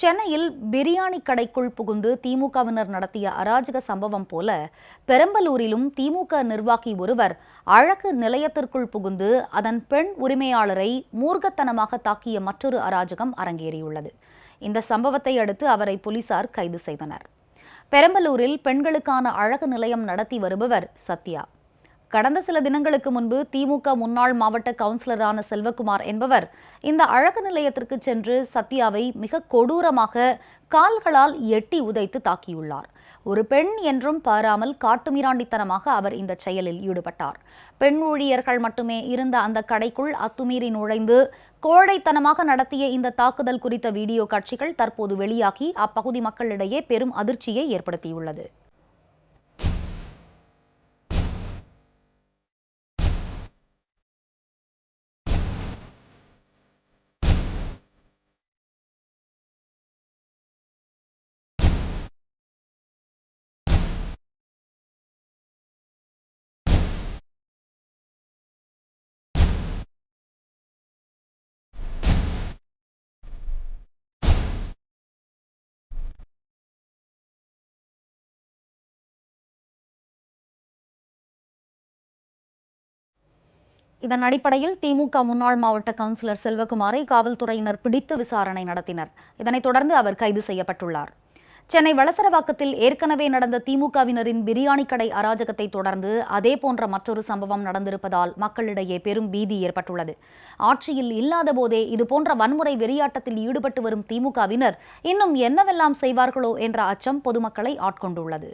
சென்னையில் பிரியாணி கடைக்குள் புகுந்து திமுகவினர் நடத்திய அராஜக சம்பவம் போல பெரம்பலூரிலும் திமுக நிர்வாகி ஒருவர் அழகு நிலையத்திற்குள் புகுந்து அதன் பெண் உரிமையாளரை மூர்க்கத்தனமாக தாக்கிய மற்றொரு அராஜகம் அரங்கேறியுள்ளது. இந்த சம்பவத்தை அடுத்து அவரை போலீசார் கைது செய்தனர். பெரம்பலூரில் பெண்களுக்கான அழகு நிலையம் நடத்தி வருபவர் சத்யா. கடந்த சில தினங்களுக்கு முன்பு திமுக முன்னாள் மாவட்ட கவுன்சிலரான செல்வகுமார் என்பவர் இந்த அழகு நிலையத்திற்கு சென்று சத்யாவை மிக கொடூரமாக கால்களால் எட்டி உதைத்து தாக்கியுள்ளார். ஒரு பெண் என்றும் பாராமல் காட்டுமிராண்டித்தனமாக அவர் இந்த செயலில் ஈடுபட்டார். பெண் ஊழியர்கள் மட்டுமே இருந்த அந்த கடைக்குள் அத்துமீறி நுழைந்து கோழைத்தனமாக நடத்திய இந்த தாக்குதல் குறித்த வீடியோ காட்சிகள் தற்போது வெளியாகி அப்பகுதி மக்களிடையே பெரும் அதிர்ச்சியை ஏற்படுத்தியுள்ளது. இதன் அடிப்படையில் திமுக முன்னாள் மாவட்ட கவுன்சிலர் செல்வகுமாரை காவல்துறையினர் பிடித்து விசாரணை நடத்தினர். இதனைத் தொடர்ந்து அவர் கைது செய்யப்பட்டுள்ளார். சென்னை வளசரவாக்கத்தில் ஏற்கனவே நடந்த திமுகவினரின் பிரியாணி கடை அராஜகத்தை தொடர்ந்து அதே போன்ற மற்றொரு சம்பவம் நடந்திருப்பதால் மக்களிடையே பெரும் பீதி ஏற்பட்டுள்ளது. ஆட்சியில் இல்லாத போதே இதுபோன்ற வன்முறை வெறியாட்டத்தில் ஈடுபட்டு வரும் திமுகவினர் இன்னும் என்னவெல்லாம் செய்வார்களோ என்ற அச்சம் பொதுமக்களை ஆட்கொண்டுள்ளது.